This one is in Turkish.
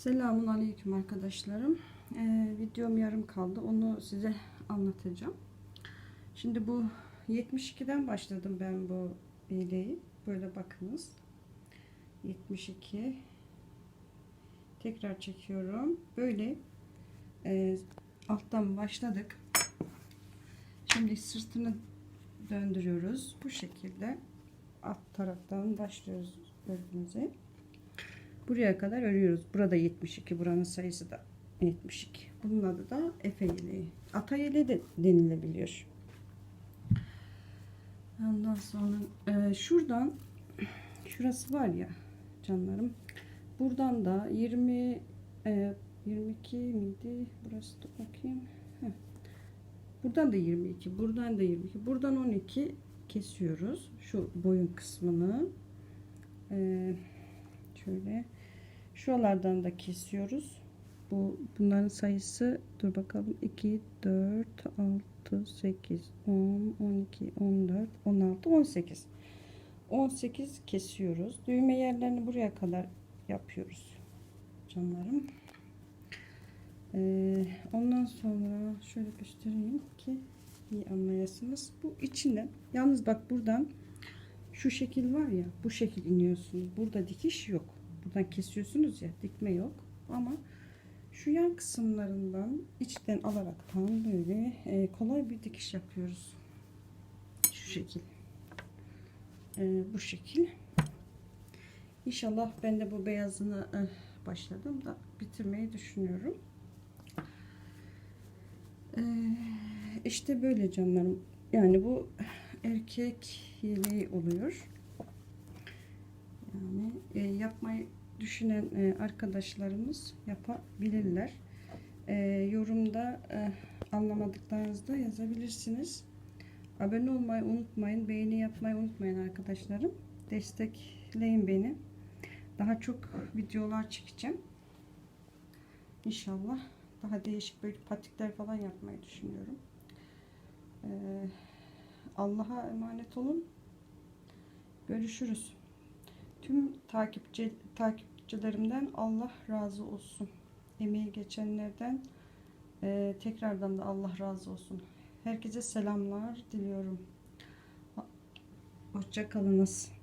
Selamun Aleyküm arkadaşlarım. Ee, videom yarım kaldı. Onu size anlatacağım. Şimdi bu 72'den başladım ben bu iğneyi. Böyle bakınız. 72 tekrar çekiyorum. Böyle e, alttan başladık. Şimdi sırtını döndürüyoruz. Bu şekilde alt taraftan başlıyoruz gördüğünüz Buraya kadar örüyoruz. Burada 72. Buranın sayısı da 72. Bunun adı da Efe yeleği. Ata yeleği de denilebiliyor. Ondan sonra e, şuradan şurası var ya canlarım. Buradan da 20 e, 22 miydi? Burası da bakayım. Heh. Buradan da 22. Buradan da 22. Buradan 12 kesiyoruz. Şu boyun kısmını. Eee şöyle şuralardan da kesiyoruz. Bu bunların sayısı dur bakalım 2 4 6 8 10 12 14 16 18 18 kesiyoruz. Düğme yerlerini buraya kadar yapıyoruz canlarım. Ee, ondan sonra şöyle göstereyim ki iyi anlayasınız. Bu içinden yalnız bak buradan şu şekil var ya bu şekil iniyorsunuz. Burada dikiş yok. Buradan kesiyorsunuz ya dikme yok. Ama şu yan kısımlarından içten alaraktan böyle e, kolay bir dikiş yapıyoruz. Şu şekil. E, bu şekil. İnşallah ben de bu beyazını e, başladım da bitirmeyi düşünüyorum. E, işte böyle canlarım. Yani bu erkek yeleği oluyor. Yani e, yapmayı düşünen e, arkadaşlarımız yapabilirler. E, yorumda e, anlamadıklarınızda yazabilirsiniz. Abone olmayı unutmayın. Beğeni yapmayı unutmayın arkadaşlarım. Destekleyin beni. Daha çok videolar çekeceğim. İnşallah daha değişik böyle patikler falan yapmayı düşünüyorum. Eee Allah'a emanet olun. Görüşürüz. Tüm takipçi takipçilerimden Allah razı olsun. Emeği geçenlerden e, tekrardan da Allah razı olsun. Herkese selamlar diliyorum. Hoşça kalınız.